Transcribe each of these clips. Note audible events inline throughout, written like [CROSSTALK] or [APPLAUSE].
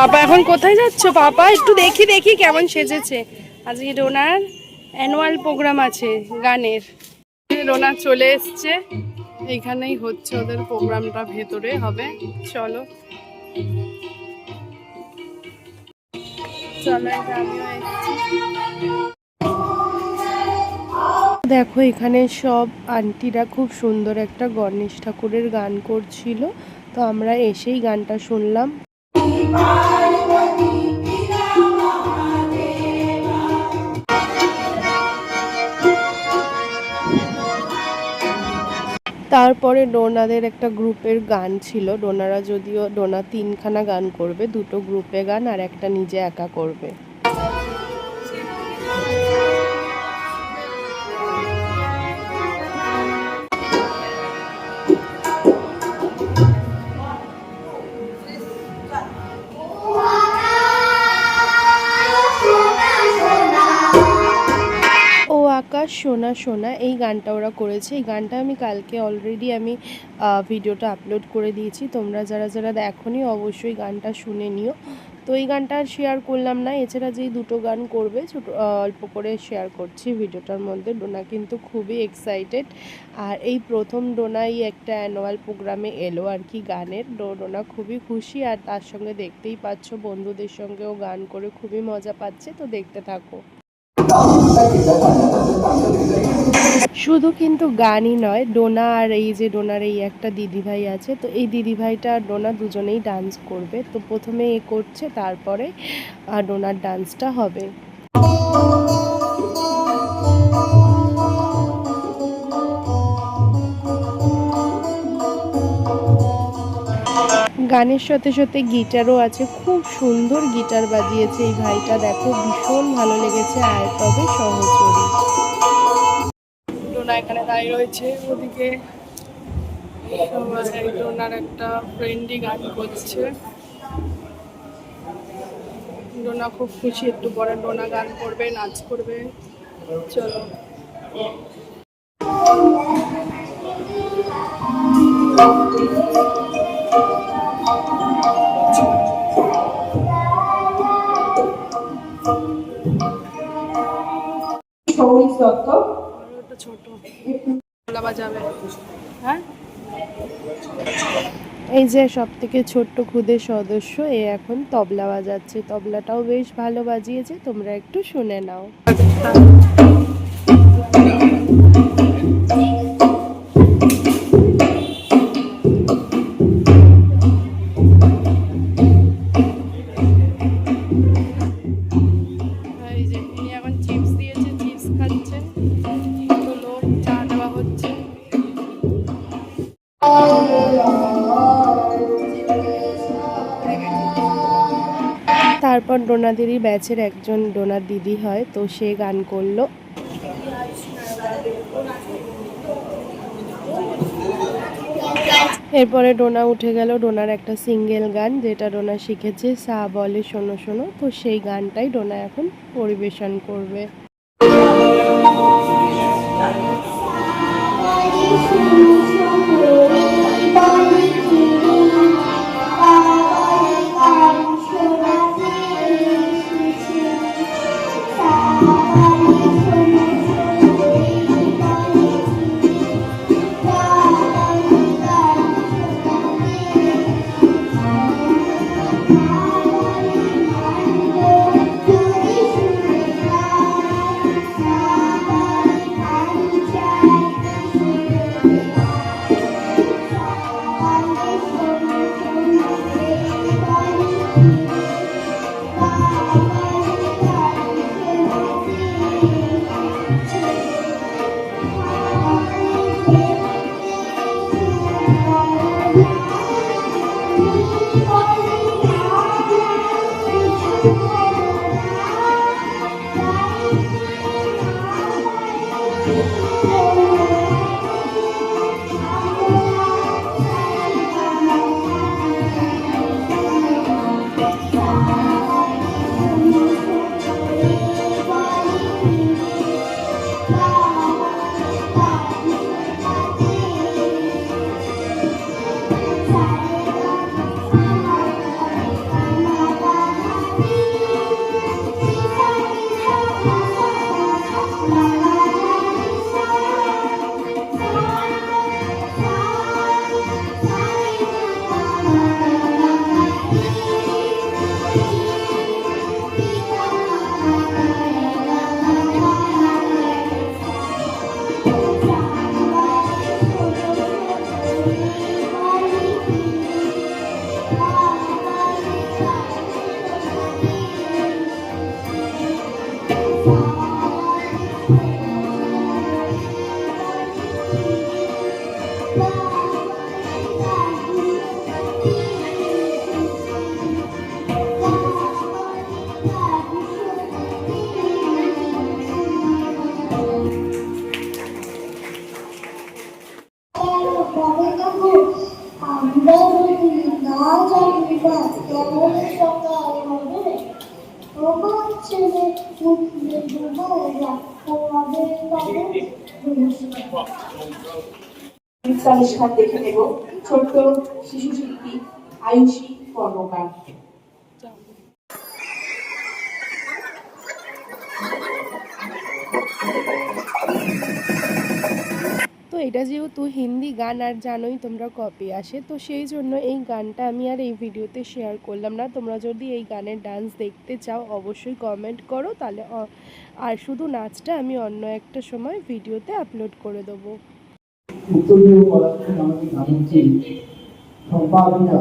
পাপা, এখন কোথায় যাচ্ছ? পাপা, একটু দেখি দেখি কেমন সেজেছে। আজকে ডোনার অ্যানুয়াল প্রোগ্রাম আছে, গানের। ডোনা চলে এসছে। এইখানেই হচ্ছে ওদের প্রোগ্রামটা ভেতরে হবে। চলো। চলো দেখো, এখানে সব আন্টিরা খুব সুন্দর একটা গণেশ ঠাকুরের গান করছিল। তো আমরা এসেই গানটা শুনলাম। তারপরে ডোনাদের একটা গ্রুপের গান ছিল। ডোনারা যদিও ডোনা তিনখানা গান করবে, দুটো গ্রুপে গান আর একটা নিজে একা করবে। আকাশ সোনা সোনা, এই গানটা ওরা করেছে। এই গানটা আমি কালকে অলরেডি আমি ভিডিওটা আপলোড করে দিয়েছি। তোমরা যারা যারা দেখোনি অবশ্যই গানটা শুনে নিও। তো এই গানটা আর শেয়ার করলাম না। এছাড়া যেই দুটো গান করবে, ছোটো অল্প করে শেয়ার করছি ভিডিওটার মধ্যে। ডোনা কিন্তু খুবই এক্সাইটেড আর এই প্রথম ডোনাই একটা অ্যানুয়াল প্রোগ্রামে এলো আর কি গানের। ডোনা খুবই খুশি। আর তার সঙ্গে দেখতেই পাচ্ছ, বন্ধুদের সঙ্গেও গান করে খুবই মজা পাচ্ছে। তো দেখতে থাকো। শুধু কিন্তু গানই নয়, ডোনা আর এই যে ডোনার এই একটা দিদিভাই আছে, তো এই দিদিভাইটা আর ডোনা দুজনেই ডান্স করবে। তো প্রথমে এ করছে, তারপরে আর ডোনার ডান্সটা হবে। গানের সাথে সাথে গিটারও আছে, খুব সুন্দর গিটার বাজিয়েছে এই ভাইটা, দেখো ভীষণ ভালো লেগেছে আয় তবে সহচরী। ডোনা এখানে দাঁড়িয়ে রয়েছে। ওদিকে ডোনার একটা ফ্রেন্ডই গান করছে। ডোনা খুব খুশি, একটু পরে ডোনা গান করবে, নাচ করবে। চলো। সৌমিক ছোট। হ্যাঁ? এই যে সব থেকে ছোট্ট খুদের সদস্য, এ এখন তবলা বাজাচ্ছে। তবলাটাও বেশ ভালো বাজিয়েছে, তোমরা একটু শুনে নাও। আপনাদেরই ব্যাচের একজন ডোনার দিদি হয়, তো সে গান করল। এরপরে ডোনা উঠে গেল, ডোনার একটা সিঙ্গেল গান, যেটা ডোনা শিখেছে, সা বলে শোনো শোনো। তো সেই গানটাই ডোনা এখন পরিবেশন করবে। Thank you. অনুষ্ঠান দেখে নেব ছোট্ট শিশু শিল্পী আয়ুষী কর্মকার। তো এটা যেহেতু হিন্দি গান, আর জানোই তোমরা কপি আসে, তো সেই জন্য এই গানটা আমি আর এই ভিডিওতে শেয়ার করলাম না। তোমরা যদি এই গানের ডান্স দেখতে চাও, অবশ্যই কমেন্ট করো, তাহলে আর শুধু নাচটা আমি অন্য একটা সময় ভিডিওতে আপলোড করে দেবো। উত্তরীয় পদার্থ নামে নামটি সম্পাদিকা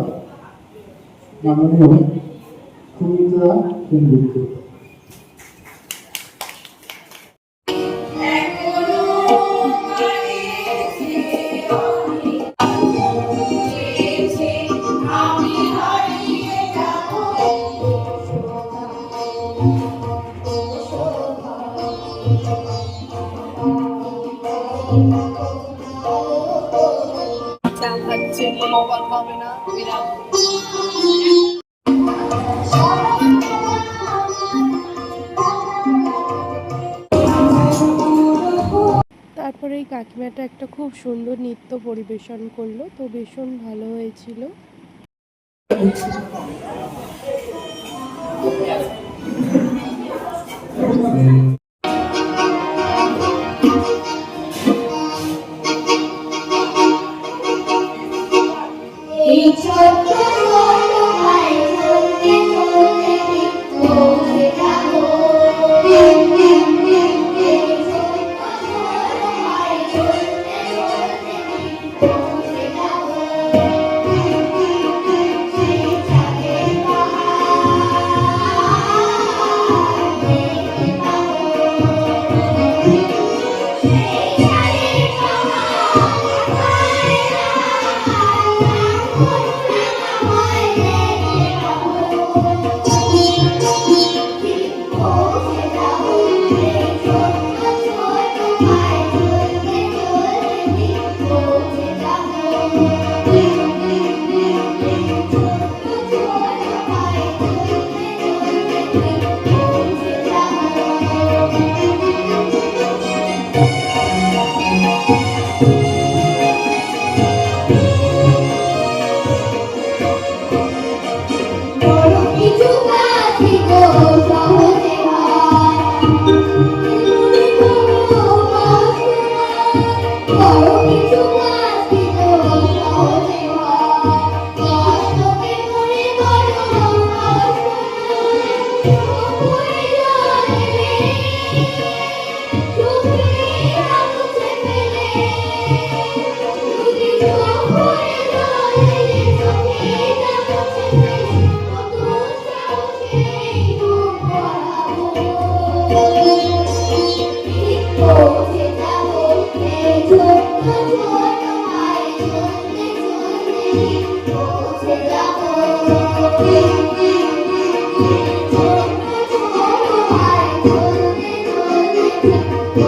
মাননীয় সুমিত্রা সেনগুপ্ত তারপরে এই কাকিমাটা একটা খুব সুন্দর নৃত্য পরিবেশন করল তো ভীষণ ভালো হয়েছিল। এই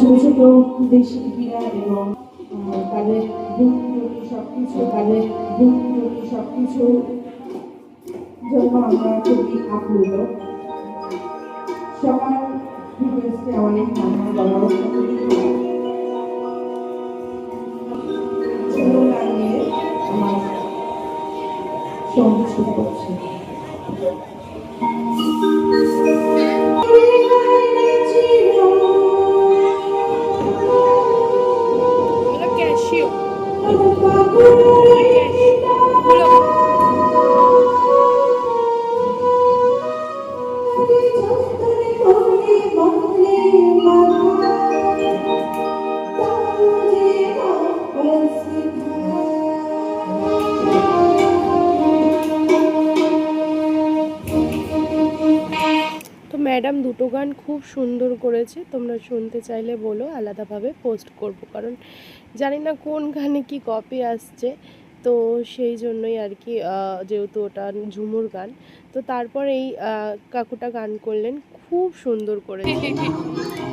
আমাদের শিল্পীরা এবং আহ, তাদের ভূমি সবকিছু তাদের ভূমি সবকিছু জন্য আমরা খুবই আপ্লুত। সবার অনেক আমার আমার সংগীত শুরু করছি। ম্যাডাম দুটো গান খুব সুন্দর করেছে। তোমরা শুনতে চাইলে বলো, আলাদাভাবে পোস্ট করব। কারণ জানি না কোন গানে কি কপি আসছে। তো সেই জন্যই আর কি যেহেতু ওটা ঝুমুর গান, তো তারপর এই কাকুটা গান করলেন, খুব সুন্দর করেছে। [LAUGHS]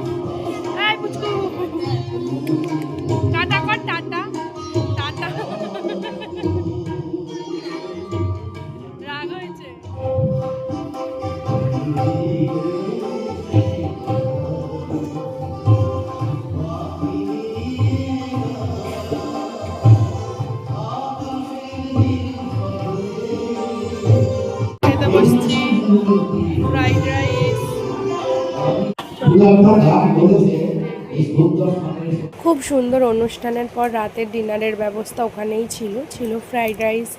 খুব সুন্দর অনুষ্ঠানের পর রাতের ডিনারের ব্যবস্থা ওখানেই ছিল। ছিল ফ্রাইড রাইস,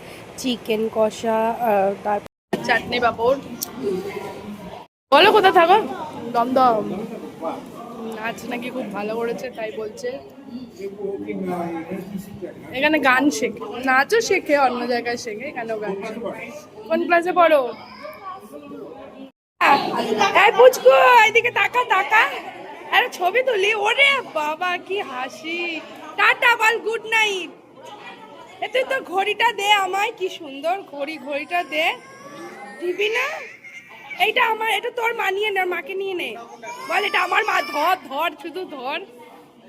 চিকেন কষা তারপর চাটনি পাঁপড়। বলো কোথা থাকো? দমদম। নাচ নাকি খুব ভালো করেছে, তাই বলছে। এখানে গান শেখে, নাচও শেখে, অন্য জায়গায় শেখে, এখানেও গান শেখে। কোন ক্লাসে পড়ো? এই পুচকু এইদিকে তাকা তাকা আরে ছবি তুলি। ওরে বাবা, কি হাসি। টাটা, বল গুড নাইট। এ, তুই তো ঘড়িটা দে আমায়, কি সুন্দর ঘড়ি, ঘড়িটা দে। দিবি না? এইটা আমার, এটা তোর মানিয়ে নে, মাকে নিয়ে নে। বল, এটা আমার মা, ধর ধর, শুধু ধর।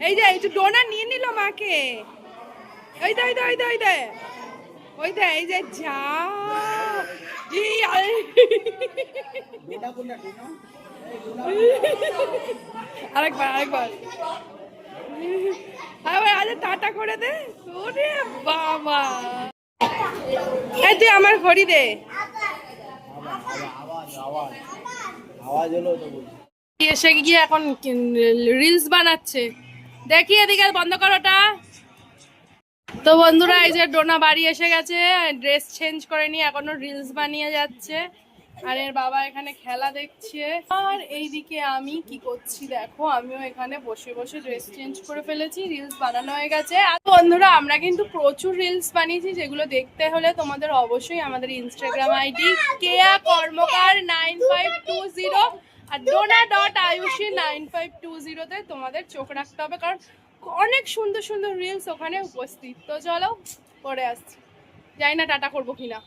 এই যে এই যে ডোনা নিয়ে নিল মাকে। ওই দে ওই দে ওই দে ওই দে। ওই দে, এই যে, যা। [LAUGHS] আরেকবার আরেকবার। আবার আজ টাটা করে দে। ওরে বাবা। এই তুই আমার ঘড়ি দে। এসে গিয়ে এখন রিলস বানাচ্ছে? দেখি এদিকে বন্ধ করোটা। তো বন্ধুরা, এই যে ডোনা বাড়ি এসে গেছে ড্রেস চেঞ্জ করেনি এখনও রিলস বানিয়ে যাচ্ছে। আর এর বাবা এখানে খেলা দেখছে। আর এইদিকে আমি কি করছি দেখো, আমিও এখানে বসে বসে ড্রেস চেঞ্জ করে ফেলেছি রিলস বানানো হয়ে গেছে। আর বন্ধুরা, আমরা কিন্তু প্রচুর রিলস বানিয়েছি, যেগুলো দেখতে হলে তোমাদের অবশ্যই আমাদের Instagram ID Keya Karmakar nine five two zero আর Dona dot Ayushi nine five two জিরোতে তোমাদের চোখ রাখতে হবে, কারণ অনেক সুন্দর সুন্দর রিলস ওখানে উপস্থিত। তো চলো, পরে আসছি। জানি না টাটা করব কিনা।